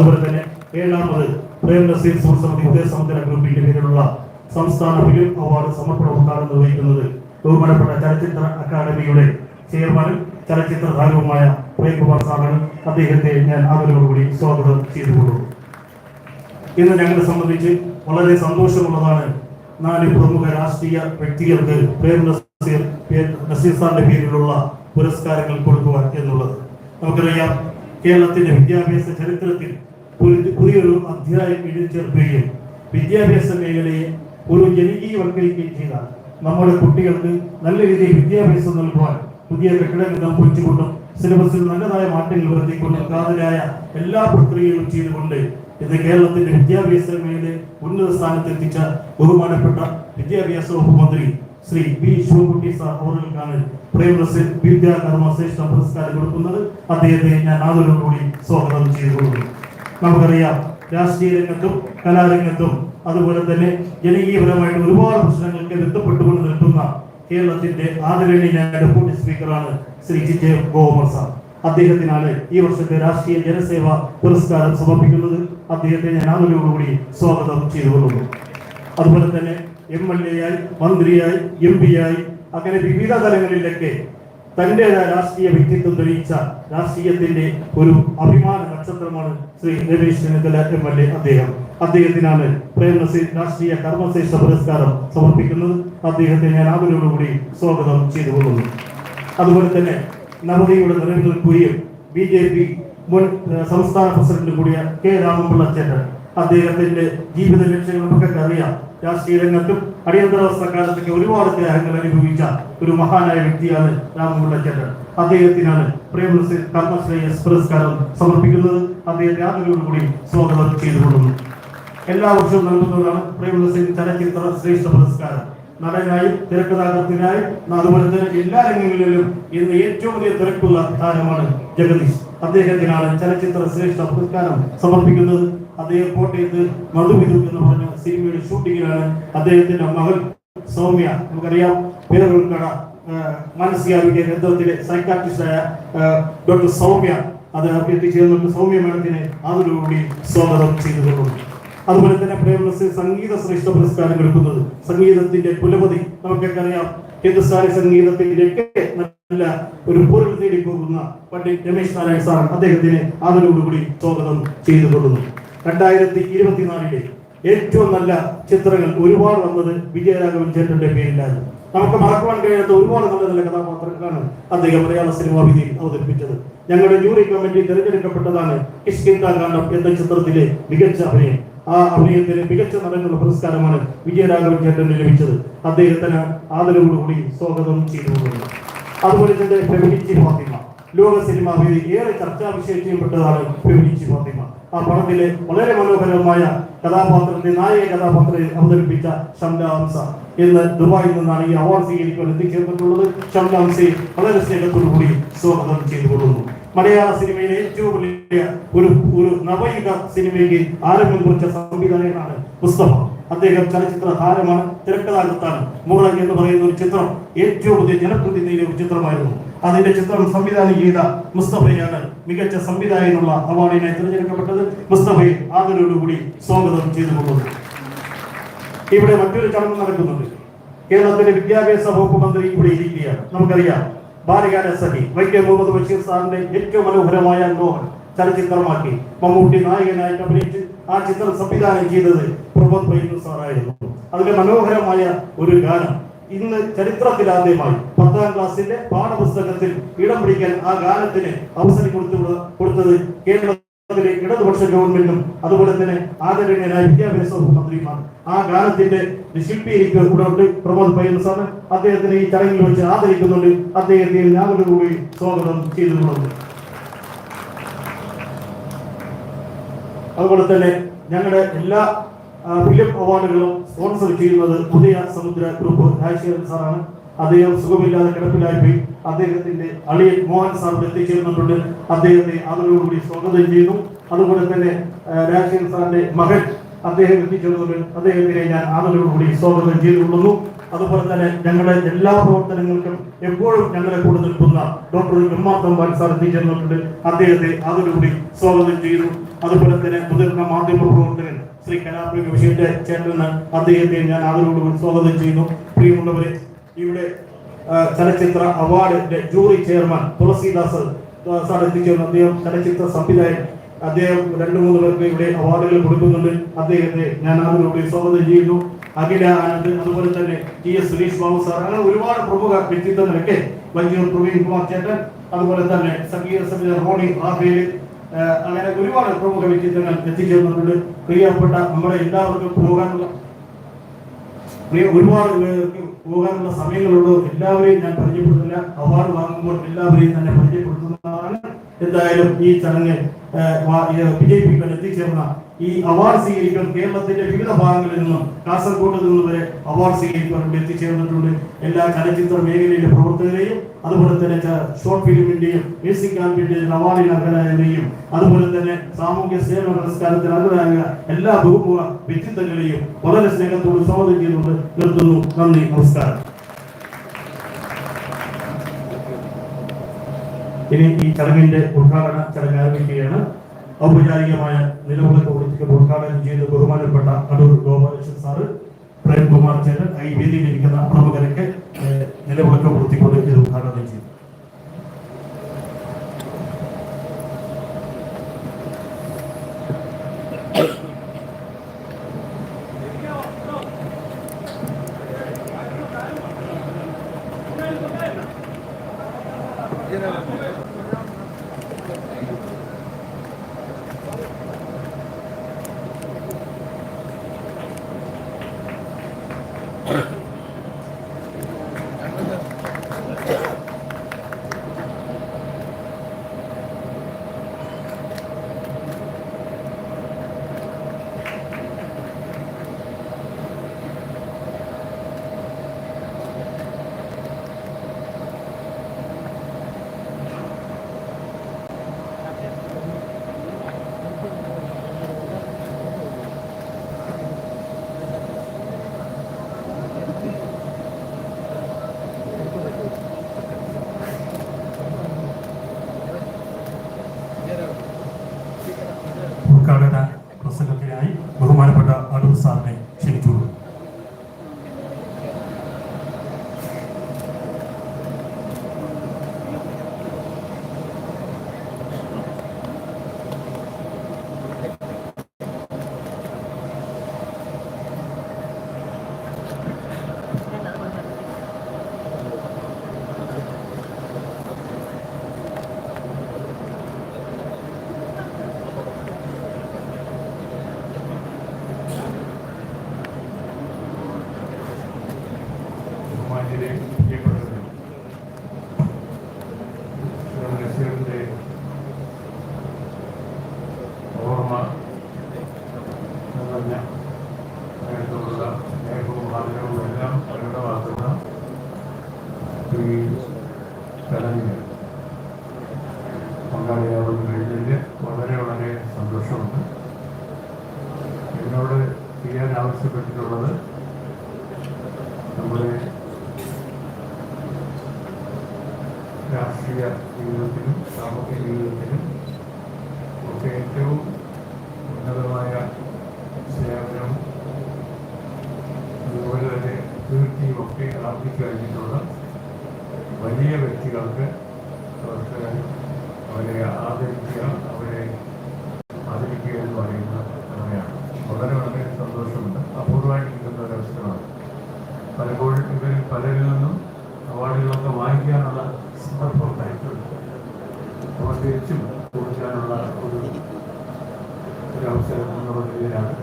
അതുപോലെ തന്നെ ഏഴാമത് പ്രേം നസീർ വിദ്യാസമുദ്ര ഗ്രൂപ്പിന്റെ പേരിലുള്ള സംസ്ഥാന ഫിലിം അവാർഡ് സമർപ്പണ ഉദ്ഘാടനം നിർവഹിക്കുന്നത് ബഹുമാനപ്പെട്ട ചലച്ചിത്ര അക്കാദമിയുടെ ചെയർമാനും ചലച്ചിത്ര താരവുമായ പ്രേംകുമാർ സാറാണ് അദ്ദേഹത്തെ ഞാൻ ആദരവോടുകൂടി സ്വാഗതം ചെയ്തുകൊള്ളുന്നു ഇന്ന് ഞങ്ങളെ സംബന്ധിച്ച് വളരെ സന്തോഷമുള്ളതാണ് നാല് പ്രമുഖ രാഷ്ട്രീയ വ്യക്തികൾക്ക് പ്രേം നസീർ നസീർ സാറിന്റെ പേരിലുള്ള പുരസ്കാരങ്ങൾ കൊടുക്കുവാൻ എന്നുള്ളത്. നമുക്കറിയാം കേരളത്തിന്റെ വിദ്യാഭ്യാസ ചരിത്രത്തിൽ പുതിയൊരു അധ്യായം എഴുതിച്ചേർക്കുകയും വിദ്യാഭ്യാസ മേഖലയെ ഒരു ജനകീയവൽക്കരിക്കുകയും ചെയ്ത നമ്മുടെ കുട്ടികൾക്ക് നല്ല രീതിയിൽ വിദ്യാഭ്യാസം നൽകുവാൻ പുതിയ കെട്ടിടങ്ങൾ കുറിച്ചുകൊണ്ടും സിലബസിൽ നല്ലതായ മാറ്റങ്ങൾ വരുത്തിക്കൊണ്ടും കാതലായ എല്ലാ പ്രക്രിയകളും ചെയ്തുകൊണ്ട് ഇത് കേരളത്തിന്റെ വിദ്യാഭ്യാസ മേഖലയെ ഉന്നത സ്ഥാനത്ത് എത്തിച്ച ബഹുമാനപ്പെട്ട വിദ്യാഭ്യാസ വകുപ്പ് മന്ത്രി ശ്രീ ബി ശിവകുട്ടി സാർ അവർക്കാണ് പ്രേംനസീർ വിദ്യാകർമ്മ ശ്രേഷ്ഠ പുരസ്കാരം കൊടുക്കുന്നത്. അദ്ദേഹത്തെ ഞാൻ ആദരവോടുകൂടി സ്വാഗതം ചെയ്തുകൊള്ളുന്നു. നമുക്കറിയാം. രാഷ്ട്രീയ രംഗത്തും കലാരംഗത്തും അതുപോലെ തന്നെ ജനകീയപരമായിട്ട് ഒരുപാട് പ്രശ്നങ്ങൾക്ക് ബന്ധപ്പെട്ടുകൊണ്ട് നിൽക്കുന്ന കേരളത്തിന്റെ ആദരണീയനായ ഡെപ്യൂട്ടി സ്പീക്കറാണ് ശ്രീ ജിജെ ഗോമർ സാർ. അദ്ദേഹത്തിനാണ് ഈ വർഷത്തെ രാഷ്ട്രീയ ജനസേവ പുരസ്കാരം സമർപ്പിക്കുന്നത്. അദ്ദേഹത്തെ ഞാൻ ആദരവോടുകൂടി സ്വാഗതം ചെയ്തുകൊള്ളുന്നു. അതുപോലെ തന്നെ എം എൽ എ ആയി മന്ത്രിയായി എം പി ആയി അങ്ങനെ വിവിധ തലങ്ങളിലൊക്കെ തന്റേതായ രാഷ്ട്രീയ വ്യക്തിത്വം തെളിയിച്ച രാഷ്ട്രീയത്തിന്റെ ഒരു അഭിമാന നക്ഷത്രമാണ് Shri Ramesh Chennithala M L A അദ്ദേഹം. അദ്ദേഹത്തിനാണ് പ്രേം നസീർ രാഷ്ട്രീയ കർമ്മശ്രേഷ്ഠ പുരസ്കാരം സമർപ്പിക്കുന്നത്. അദ്ദേഹത്തെ ഞാൻ ആദരവോടുകൂടി സ്വാഗതം ചെയ്തു കൊള്ളുന്നു. അതുപോലെ തന്നെ നവതിയുടെ നിലനിൽക്കുകയും ബി ജെ പി മുൻ സംസ്ഥാന പ്രസിഡന്റ് കൂടിയ കെ രാമപിള്ള ചേട്ടൻ. അദ്ദേഹത്തിന്റെ ജീവിത ലക്ഷ്യങ്ങൾ നമുക്കൊക്കെ അറിയാം. രാഷ്ട്രീയ രംഗത്തും അടിയന്തരാവസ്ഥ കാലത്തൊക്കെ ഒരുപാട് ത്യാഗങ്ങൾ അനുഭവിച്ച ഒരു മഹാനായ വ്യക്തിയാണ് രാമപിള്ള ചേട്ടൻ അദ്ദേഹത്തിനാണ് പ്രേമശ്രീ കർമ്മശ്രേയസ് പുരസ്കാരം സമർപ്പിക്കുന്നത്. അദ്ദേഹത്തെ ആദരവോടുകൂടി സ്വാഗതം ചെയ്തുകൊള്ളുന്നു. എല്ലാ വർഷവും നൽകുന്നതാണ് പ്രേമസിംഗ് ചലച്ചിത്ര ശ്രേഷ്ഠ പുരസ്കാരം. നടനായി തിരക്കഥാകൃത്തിനായി അതുപോലെ തന്നെ എല്ലാ രംഗങ്ങളിലും ഇന്ന് ഏറ്റവും വലിയ തിരക്കുള്ള താരമാണ് ജഗദീഷ് അദ്ദേഹത്തിനാണ് ചലച്ചിത്ര ശ്രേഷ്ഠ പുരസ്കാരം സമർപ്പിക്കുന്നത്. അദ്ദേഹം കോട്ടയത്ത് മധുവിധു എന്ന് പറഞ്ഞ സിനിമയുടെ ഷൂട്ടിങ്ങിലാണ് അദ്ദേഹത്തിന്റെ മകൾ സൗമ്യ. നമുക്കറിയാം പേരുകൾക്കട മാനസികാരോഗ്യ കേന്ദ്രത്തിലെ സൈക്കാട്രിസ്റ്റായ ഡോക്ടർ സൗമ്യ അത് എത്തിച്ചേർന്നിട്ട് സൗമ്യ മേഡത്തിന് അതിലൂടെ സ്വാഗതം ചെയ്തിട്ടുണ്ട് അതുപോലെ തന്നെ പ്രേമനസ് സംഗീത ശ്രേഷ്ഠ പുരസ്കാരം കൊടുക്കുന്നത് സംഗീതത്തിന്റെ കുലപതി. നമുക്കൊക്കെ അറിയാം ഹിന്ദുസ്ഥാനി സംഗീതത്തിലേക്ക് നല്ല ഒരു പൊരുൾ തേടി പോകുന്ന പണ്ഡിറ്റ് രമേശ് നാരായണ സാർ അദ്ദേഹത്തിന് ആദരവോടുകൂടി സ്വാഗതം ചെയ്തുകൊള്ളുന്നു. രണ്ടായിരത്തി ഇരുപത്തിനാലിലെ ഏറ്റവും നല്ല ചിത്രങ്ങൾ ഒരുപാട് വന്നത് വിജയരാഘവൻ ചേട്ടന്റെ പേരിലായിരുന്നു. നമുക്ക് മറക്കുവാൻ കഴിയാത്ത ഒരുപാട് നല്ല നല്ല കഥാപാത്രങ്ങളാണ് അദ്ദേഹം മലയാള സിനിമാ വിധിയിൽ അവതരിപ്പിച്ചത്. ഞങ്ങളുടെ ജൂറി കമ്മിറ്റി തിരഞ്ഞെടുക്കപ്പെട്ടതാണ് കിഷ്കിന്ദ കാണ്ഡം എന്ന ചിത്രത്തിലെ മികച്ച അഭിനയം. ആ അഭിനയത്തിന് മികച്ച നടനുള്ള പുരസ്കാരമാണ് വിജയരാഘവൻ ചേട്ടന് ലഭിച്ചത്. അദ്ദേഹത്തിന് ആദരവോടുകൂടി സ്വാഗതം ചെയ്തുകൊള്ളുന്നു അതുപോലെ തന്നെ ഫെമിനിച്ചി ഫാത്തിമ. ലോക സിനിമാ വേദി ഏറെ ചർച്ചാ വിഷയം ചെയ്യപ്പെട്ടതാണ് ഫെമിനിച്ചി ഫാത്തിമ. ആ പടത്തിലെ വളരെ മനോഹരമായ കഥാപാത്രത്തെ നായക കഥാപാത്രത്തെ അവതരിപ്പിച്ച ഷംലാംസ. ഇന്ന് ദുബായിൽ നിന്നാണ് ഈ അവാർഡ് സ്വീകരിക്കാൻ എത്തിച്ചേർന്നിട്ടുള്ളത്. ഷംലാംസയെ വളരെ സ്നേഹത്തോടുകൂടി സ്വാഗതം ചെയ്തുകൊള്ളുന്നു. മലയാള സിനിമയിലെ ഏറ്റവും വലിയ ഒരു ഒരു നവയുഗ സിനിമയ്ക്ക് ആരംഭം കുറിച്ച സംവിധായകനാണ് മുസ്തഫ അദ്ദേഹം ചലച്ചിത്ര താരമാണ് തിരക്കഥാകൃത്താണ്. മുറ എന്ന് പറയുന്ന ഒരു ചിത്രം ഏറ്റവും വലിയ ജനപ്രതിനിധിയിലെ ഒരു ചിത്രമായിരുന്നു. അതിന്റെ ചിത്രം സംവിധാനം ചെയ്ത മുസ്തഫയാണ് മികച്ച സംവിധായകനുള്ള അവാർഡിനായി തിരഞ്ഞെടുക്കപ്പെട്ടത്. മുസ്തഫയെ ആദരവോടുകൂടി സ്വാഗതം ചെയ്തുകൊള്ളുന്നു ഇവിടെ മറ്റൊരു ചടങ്ങ് നടക്കുന്നുണ്ട്. കേരളത്തിന്റെ വിദ്യാഭ്യാസ വകുപ്പ് മന്ത്രി ഇവിടെ ഇരിക്കുകയാണ്. നമുക്കറിയാം ബാലകാല സഖി വൈക്കം മുഹമ്മദ് ബഷീർ സാറിന്റെ ഏറ്റവും മനോഹരമായ നോവൽ ചലച്ചിത്രമാക്കി മമ്മൂട്ടി നായകനായിട്ട് അഭിനയിച്ച് ആ ചിത്രം സംവിധാനം ചെയ്തത് പ്രമോദ് പൈനു സാറായിരുന്നു. അതിന്റെ മനോഹരമായ ഒരു ഗാനം ഇന്ന് ചരിത്രത്തിലാദ്യമായി പത്താം ക്ലാസ്സിന്റെ പാഠപുസ്തകത്തിൽ ഇടം പിടിക്കാൻ ആ ഗാനത്തിന് അവസരം കൊടുത്തു കൊടുത്തത് കേരളത്തിലെ ഇടതുപക്ഷ ഗവൺമെന്റും അതുപോലെ തന്നെ ആദരണീയനായ വിദ്യാഭ്യാസ മന്ത്രിയുമാണ്. ആ ഗാനത്തിന്റെ ശില്പി എനിക്ക് കൂടെ ഉണ്ട് പ്രമോദ് പയ്യൻ സാറ്. അദ്ദേഹത്തിന് ഈ ചടങ്ങിൽ വെച്ച് ആദരിക്കുന്നുണ്ട്. അദ്ദേഹത്തെ ഞാനോടുകൂടി സ്വാഗതം ചെയ്തിട്ടുള്ളത് അതുപോലെ തന്നെ ഞങ്ങളുടെ എല്ലാ ഫിലിം അവാർഡുകളും സ്പോൺസർ ചെയ്യുന്നത് പുതിയ സമുദ്ര ഗ്രൂപ്പ് രാജശേഖരൻ സാറാണ്. അദ്ദേഹം സുഖമില്ലാതെ കിടപ്പിലായി. അദ്ദേഹത്തിന്റെ അളിയൻ മോഹൻ സാർ എത്തിച്ചേർന്നിട്ടുണ്ട്. അദ്ദേഹത്തെ ആദരവോടുകൂടി സ്വാഗതം ചെയ്യുന്നു. അതുപോലെ തന്നെ രാജശേഖരൻ സാറിന്റെ മകൻ അദ്ദേഹം എത്തിച്ചേർന്നുണ്ട് അദ്ദേഹത്തിനെ ഞാൻ ആദരവോടുകൂടി സ്വാഗതം ചെയ്തുകൊള്ളുന്നു. അതുപോലെ തന്നെ ഞങ്ങളുടെ എല്ലാ പ്രവർത്തനങ്ങൾക്കും എപ്പോഴും ഞങ്ങളെ കൂടെ നിൽക്കുന്ന doctor M R Thampan sir എത്തിച്ചേർന്നിട്ടുണ്ട്. അദ്ദേഹത്തെ അതോടുകൂടി സ്വാഗതം ചെയ്തു അതുപോലെ തന്നെ മുതിർന്ന മാധ്യമ പ്രവർത്തകൻ ശ്രീ കലാപ്രിയ വിഷയന്റെ ചേട്ടന് അദ്ദേഹത്തെ ഞാൻ അവരോട് സ്വാഗതം ചെയ്യുന്നു പ്രിയമുള്ളവരെ ഇവിടെ ചലച്ചിത്ര അവാർഡിന്റെ ജൂറി ചെയർമാൻ തുളസീദാസ് സാർ അദ്ദേഹം ചലച്ചിത്ര സംവിധായകൻ. അദ്ദേഹം രണ്ടു മൂന്ന് പേർക്ക് ഇവിടെ അവാർഡുകൾ കൊടുക്കുന്നുണ്ട്. അദ്ദേഹത്തെ ഞാൻ അവരോട് സ്വാഗതം ചെയ്യുന്നു. അഖില ആനന്ദ് അതുപോലെ തന്നെ T S Suresh Babu sir അങ്ങനെ ഒരുപാട് പ്രമുഖ വ്യക്തിത്വങ്ങളൊക്കെ വഞ്ചൂർ പ്രവീൺ കുമാർ ചേട്ടൻ അതുപോലെ തന്നെ സംഗീത സംവിധായകർ റോണി റാഫേൽ അങ്ങനെ ഒരുപാട് പ്രമുഖ വ്യക്തിത്വങ്ങൾ എത്തിച്ചേർന്നിട്ടുണ്ട്. പ്രിയപ്പെട്ട നമ്മുടെ എല്ലാവർക്കും പോകാനുള്ള പ്രിയ ഒരുപാട് പോകാനുള്ള സമയങ്ങളുള്ളൂ എല്ലാവരെയും ഞാൻ പരിചയപ്പെടുത്തില്ല അവാർഡ് വാങ്ങുമ്പോൾ എല്ലാവരെയും തന്നെ പരിചയപ്പെടുത്തുന്നതാണ്. എന്തായാലും ഈ ചടങ്ങ് വിജയിപ്പിക്കാൻ എത്തിച്ചേർന്ന ഈ അവാർഡ് സ്വീകരിക്കാൻ കേരളത്തിന്റെ വിവിധ ഭാഗങ്ങളിൽ നിന്നും കാസർഗോഡ് നിന്ന് വരെ അവാർഡ് സ്വീകരിക്കാൻ എത്തിച്ചേർന്നിട്ടുണ്ട്. എല്ലാ ചലച്ചിത്ര മേഖലയിലെ പ്രവർത്തകരെയും അതുപോലെ തന്നെ ഷോർട്ട് ഫിലിമിന്റെയും മ്യൂസിക് ആൽബിന്റെയും അവാർഡിന് അർഹരായവരെയും അതുപോലെ തന്നെ സാമൂഹ്യ സേവന പുരസ്കാരത്തിന് അർഹരായ എല്ലാ ബഹുമുഖ വ്യക്തിത്വങ്ങളെയും വളരെ സ്നേഹത്തോട് സ്വാഗതം ചെയ്തുകൊണ്ട് നിർത്തുന്നു. നന്ദി. നമസ്കാരം. ഇനി ഈ ചടങ്ങിന്റെ ഉദ്ഘാടന ചടങ്ങ് ആരംഭിക്കുകയാണ്. ഔപചാരികമായ നിലവിളക്ക് കൊടുത്തിട്ട് ഉദ്ഘാടനം ചെയ്ത് ബഹുമാനപ്പെട്ട അടൂർ ഗോപാലകൃഷ്ണൻ സാറ് പ്രേംകുമാർ ചേരൻ ഈ വേദിയിലിരിക്കുന്ന പ്രമുഖരൊക്കെ നിലവിളക്ക് കൊടുത്തിക്കൊണ്ട് ഇത് ഉദ്ഘാടനം ചെയ്തു ഉദ്ഘാടന പ്രസംഗത്തിനായി ബഹുമാനപ്പെട്ട അടൂർ സാറിനെ ക്ഷണിച്ചുള്ളൂ Amen. ജീവിതത്തിലും സാമൂഹ്യ ജീവിതത്തിനും ഒക്കെ ഏറ്റവും ഉന്നതമായ സേവനം അതുപോലെ തന്നെ കീർത്തിയും ഒക്കെ ആർജിച്ചു വലിയ വ്യക്തികൾക്ക് അവർക്ക് അവരെ ആദരിക്കുക എന്ന് പറയുന്ന കടമയാണ് വളരെ വളരെ സന്തോഷമുണ്ട് അപൂർവമായിട്ടിരിക്കുന്ന ഒരു അവസരമാണ് പലപ്പോഴും ഇവരിൽ പലരിൽ നിന്നും അവാർഡുകളൊക്കെ വാങ്ങിക്കാനുള്ള സന്ദർഭം ഉണ്ടായിട്ടുണ്ട് അവർ തിരിച്ചും കൊടുക്കാനുള്ള ഒരു ഒരവസരം എന്നുള്ള നിലയിലാണ്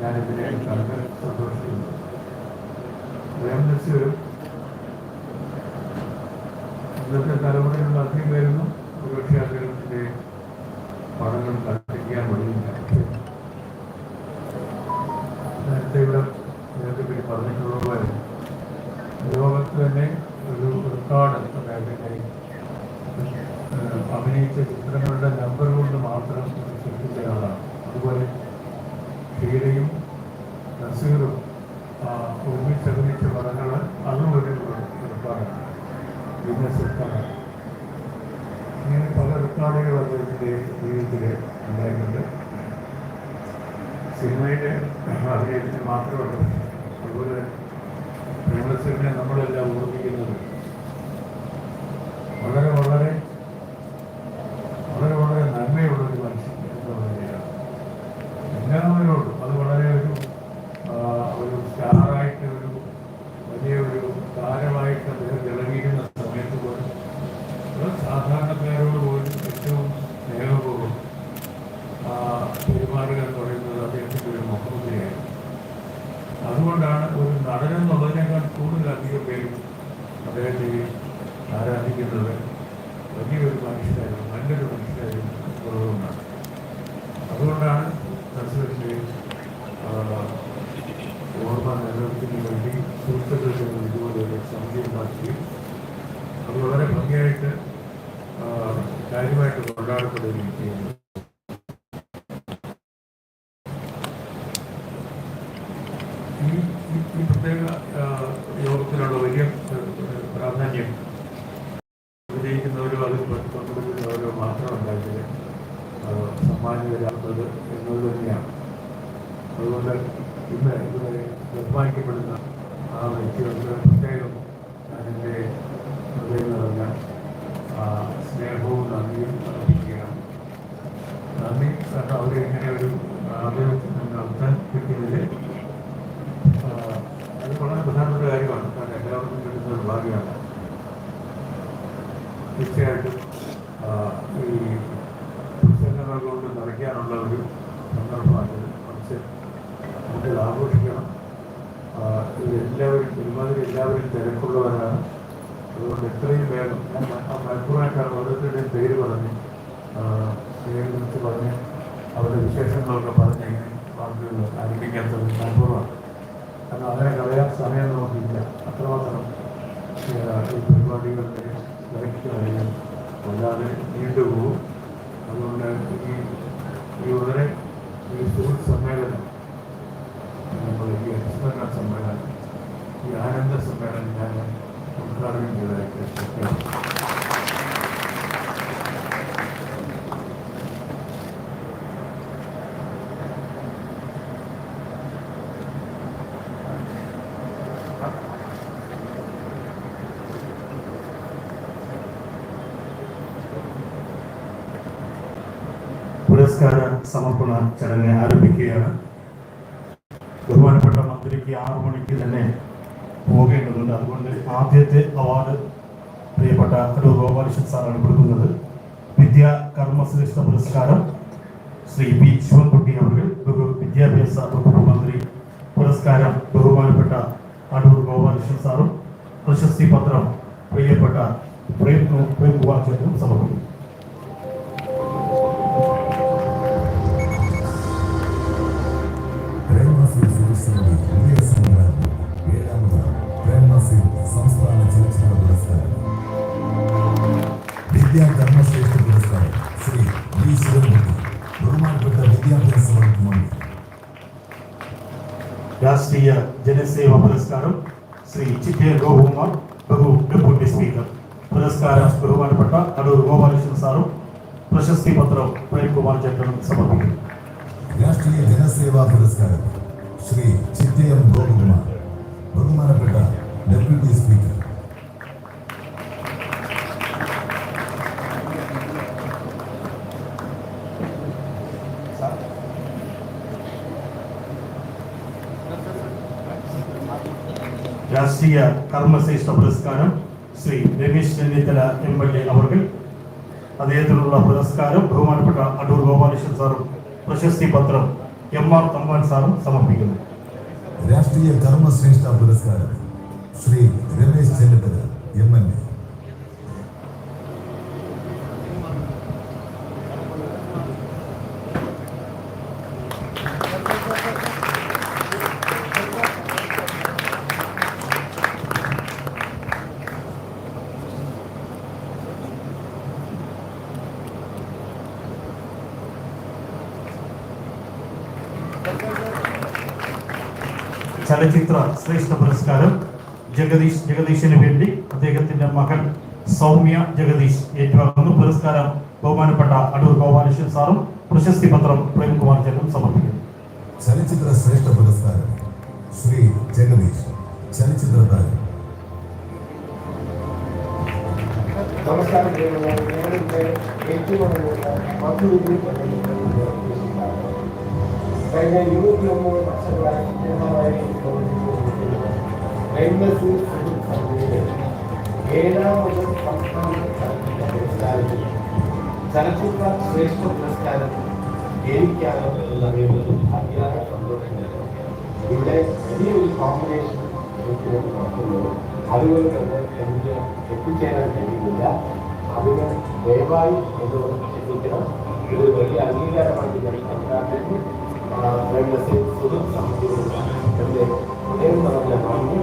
ഞാനിതിനെ കണ്ട് സന്തോഷിക്കുന്നത് പ്രേംനസ്യരും ഇന്നത്തെ തലമുറയിലുള്ള അധികം പേരൊന്നും ഒരുപക്ഷെ അദ്ദേഹത്തിന്റെ പഠനം ഒന്നിച്ചൊരുമിച്ച് പറഞ്ഞാൽ അതും ഒരു നിലപാടാണ് സർക്കാരാണ് ഇങ്ങനെ പല റെക്കോർഡുകൾ അദ്ദേഹത്തിന്റെ ജീവിതത്തിൽ ഉണ്ടായിട്ടുണ്ട്. സിനിമയിലെ അഭിനയത്തിൽ മാത്രമല്ല അതുപോലെ പ്രേമസിനെ നമ്മളെല്ലാം ഓർമ്മിക്കുന്നത് നടനെന്നുള്ളതിനേക്കാൾ കൂടുതൽ അധികം പേരും അദ്ദേഹത്തെ ഈ പ്രത്യേക ఇచ్చాడు ഈ വളരെ ഈ സുഹൃത്ത് സമ്മേളനം നമ്മൾ ഈ അനുസ്മരണ സമ്മേളനം ഈ ആനന്ദ സമ്മേളനം ഞാൻ ഉദ്ഘാടനം സമർപ്പണ ചടങ്ങ് ആരംഭിക്കുകയാണ്. ബഹുമാനപ്പെട്ട മന്ത്രിക്ക് ആറു മണിക്ക് തന്നെ പോകേണ്ടതുണ്ട്. അതുകൊണ്ട് ആദ്യത്തെ അവാർഡ് പ്രിയപ്പെട്ട അടൂർ ഗോപാലകൃഷ്ണൻ സാറാണ് കൊടുക്കുന്നത്. വിദ്യാ കർമ്മശ്രേഷ്ഠ പുരസ്കാരം ശ്രീ പി ശിവൻകുട്ടി അവർ വിദ്യാഭ്യാസ വകുപ്പ് മന്ത്രി പുരസ്കാരം ബഹുമാനപ്പെട്ട അടൂർ ഗോപാലകൃഷ്ണൻ സാറും പ്രശസ്തി പത്രം പ്രിയപ്പെട്ട പ്രേം പ്രേംകുമാർ ചേട്ടനും സമർപ്പിക്കും രാഷ്ട്രീയ ജനസേവ പുരസ്കാരം ശ്രീ ചിറ്റേ ഗോകുമാർ ബഹു ഡെപ്യൂട്ടി സ്പീക്കർ പുരസ്കാരം ബഹുമാനപ്പെട്ട അടൂർ ഗോപാലകൃഷ്ണൻ സാറും പ്രശസ്തി പത്രം പ്രേംകുമാർ ചേട്ടനും സമർപ്പിക്കും രാഷ്ട്രീയ ജനസേവാ പുരസ്കാരം ശ്രീ ചിറ്റയം ഗോപകുമാർ ബഹുമാനപ്പെട്ട ഡെപ്യൂട്ടി സ്പീക്കർ രാഷ്ട്രീയ കർമ്മശ്രേഷ്ഠ പുരസ്കാരം Shri Ramesh Chennithala M L A അവർക്ക് അദ്ദേഹത്തിനുള്ള പുരസ്കാരം ബഹുമാനപ്പെട്ട അടൂർ ഗോപാലകൃഷ്ണൻ സാറും പ്രശസ്തി പത്രം എം ആർ തമ്പാൻ സാറും സമർപ്പിക്കുന്നു. രാഷ്ട്രീയ കർമ്മശ്രേഷ്ഠ പുരസ്കാരം Shri Ramesh Chennithala M L A. ചലച്ചിത്ര ശ്രേഷ്ഠ പുരസ്കാരം ജഗദീഷ് ജഗദീഷിന് വേണ്ടി അദ്ദേഹത്തിന്റെ മകൻ സൗമ്യ ജഗദീഷ് ഏറ്റുവാങ്ങുന്നു. പുരസ്കാരം ബഹുമാനപ്പെട്ട അടൂർ ഗോപാലകൃഷ്ണൻ സാറും പ്രശസ്തി പത്രം പ്രേംകുമാർ ജനും സമർപ്പിക്കുന്നു. ചലച്ചിത്ര ശ്രേഷ്ഠ പുരസ്കാരം ശ്രീ ജഗദീഷ് ചലച്ചിത്ര താരം. നമസ്കാരം. ഏറ്റവും കഴിഞ്ഞ ഇരുപത്തിയൊമ്പത് വർഷങ്ങളായി പൂർണമായി സമിതിയുടെ ഏഴാമത് ചലച്ചിത്ര പുരസ്കാരത്തിൽ. ചലച്ചിത്ര ശ്രേഷ്ഠ പുരസ്കാരം എനിക്കാണ് എന്നറിയുന്നത്. അതിയായ സന്തോഷമുണ്ട് ഇവിടെ വലിയൊരു കോമ്പിനേഷൻ നടത്തുന്നത് അതുകൊണ്ട് തന്നെ എനിക്ക് എത്തിച്ചേരാൻ കഴിയുന്നില്ല. അതിന് ദയവായി ഇത് എത്തിക്കണം ഇത് വലിയ അംഗീകാരമായിട്ട് ഞാൻ കണക്കാക്കുന്നു സുഹൃത്ത് സമിതിയോട് എന്റെ ഹൃദയം നിറഞ്ഞ നന്ദി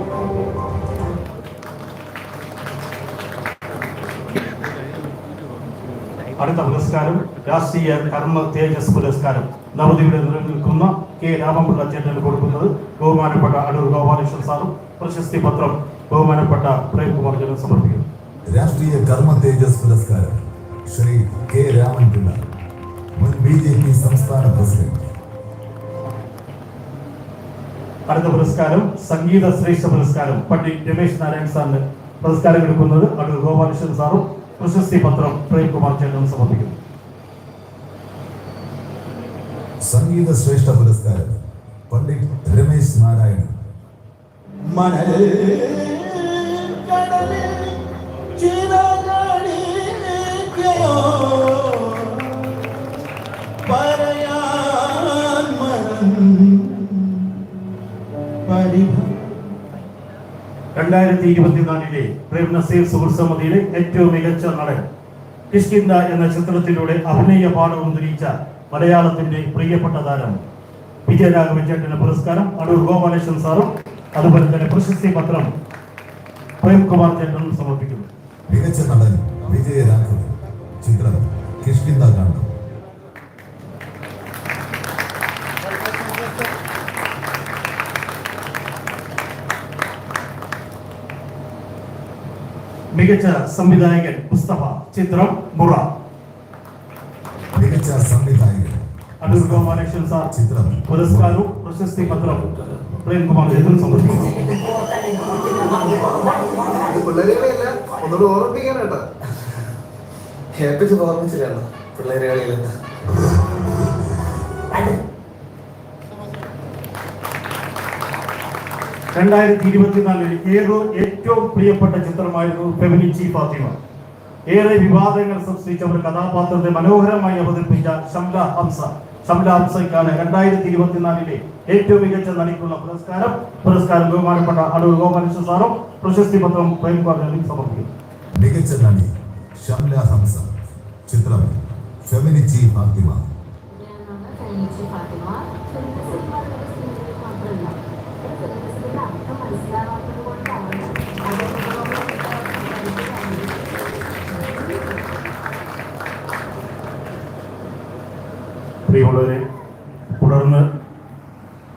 അടുത്ത പുരസ്കാരം രാഷ്ട്രീയ കർമ്മ തേജസ് പുരസ്കാരം. നവതിയുടെ നിലനിൽക്കുന്ന കെ. രാമപിള്ള ചേട്ടന് കൊടുക്കുന്നത് ബഹുമാനപ്പെട്ട അടൂർ ഗോപാലകൃഷ്ണൻ സാറും പ്രശസ്തി പത്രം ബഹുമാനപ്പെട്ട പ്രേംകുമാർ ജനം സമർപ്പിക്കുന്നു. രാഷ്ട്രീയ കർമ്മ തേജസ് പുരസ്കാരം ശ്രീ കെ. രാമൻപിള്ള മുൻ ബി ജെ പി സംസ്ഥാന പ്രസിഡന്റ്. അടുത്ത പുരസ്കാരം സംഗീത ശ്രേഷ്ഠ പുരസ്കാരം പണ്ഡിറ്റ് രമേശ് നാരായൺ സാറിന് പുരസ്കാരം എടുക്കുന്നത് അടുത്ത ഗോപാലകൃഷ്ണൻ സാറും പ്രശസ്തി പത്രം പ്രേംകുമാർ ചേട്ടനും സമർപ്പിക്കുന്നു. സംഗീത ശ്രേഷ്ഠ പുരസ്കാരം പണ്ഡിറ്റ് രമേശ് നാരായണൻ. മനേ കടലിൽ രണ്ടായിരത്തി ഇരുപത്തിനാലിലെ പ്രേം നസീർ സുഹൃസമിതിയിലെ ഏറ്റവും മികച്ച നടൻ കിഷ്കിന്ദ എന്ന ചിത്രത്തിലൂടെ അഭിനയ പാഠവും തെളിയിച്ച മലയാളത്തിന്റെ പ്രിയപ്പെട്ട താരം വിജയരാഘവൻ ചേട്ടന് പുരസ്കാരം അടൂർ ഗോപാലകൃഷ്ണൻ സാറും അതുപോലെ തന്നെ പ്രശസ്തി പത്രം പ്രേംകുമാർ ചേട്ടനും സമർപ്പിക്കുന്നു. മികച്ച നടൻ വിജയരാഘവൻ ചിത്രം കിഷ്കിന്ദ കാണ്ഡം മികച്ച സംവിധായകൻ മുസ്തഫ ചിത്രം മുറ. മികച്ച സംവിധായകൻ. അടൂർ ഗോപാലകൃഷ്ണൻ സാർ ചിത്രം പുരസ്കാരവും പ്രശസ്തി പ്രേംകുമാർ ചേട്ടനും സമർപ്പിക്കുന്നു. ഓർമ്മിപ്പിക്കാൻ ഏൽപ്പിച്ച് ഓർമ്മിച്ചില്ല പിള്ളേര് കളിയിലെന്ന് രണ്ടായിരത്തി ഇരുപത്തിനാലിൽ ഏതോ ഏറ്റവും പ്രിയപ്പെട്ട ചിത്രമായിരുന്നു ഫെമിനിച്ചി ഫാത്തിമ. ഏറെ വിവാദങ്ങൾ സൃഷ്ടിച്ച ഒരു കഥാപാത്രത്തെ മനോഹരമായി അവതരിപ്പിച്ച ഷംല ഹംസ. ഷംല ഹംസയ്ക്കാണ് രണ്ടായിരത്തി ഇരുപത്തിനാലിലെ ഏറ്റവും മികച്ച നടിക്കുള്ള പുരസ്കാരം. പുരസ്കാരം ബഹുമാനപ്പെട്ട അടൂർ ഗോപാലകൃഷ്ണൻ സാറും പ്രശസ്തി പത്രം പ്രേംകുമാറിനും സമർപ്പിക്കും മികച്ച നടി ഷംല ഹംസ. ചിത്രം ഫെമിനിച്ചി ഫാത്തിമ. ഫെമിനിച്ചി ഫാത്തിമ. പ്രിയമുള്ളവരെ തുടർന്ന്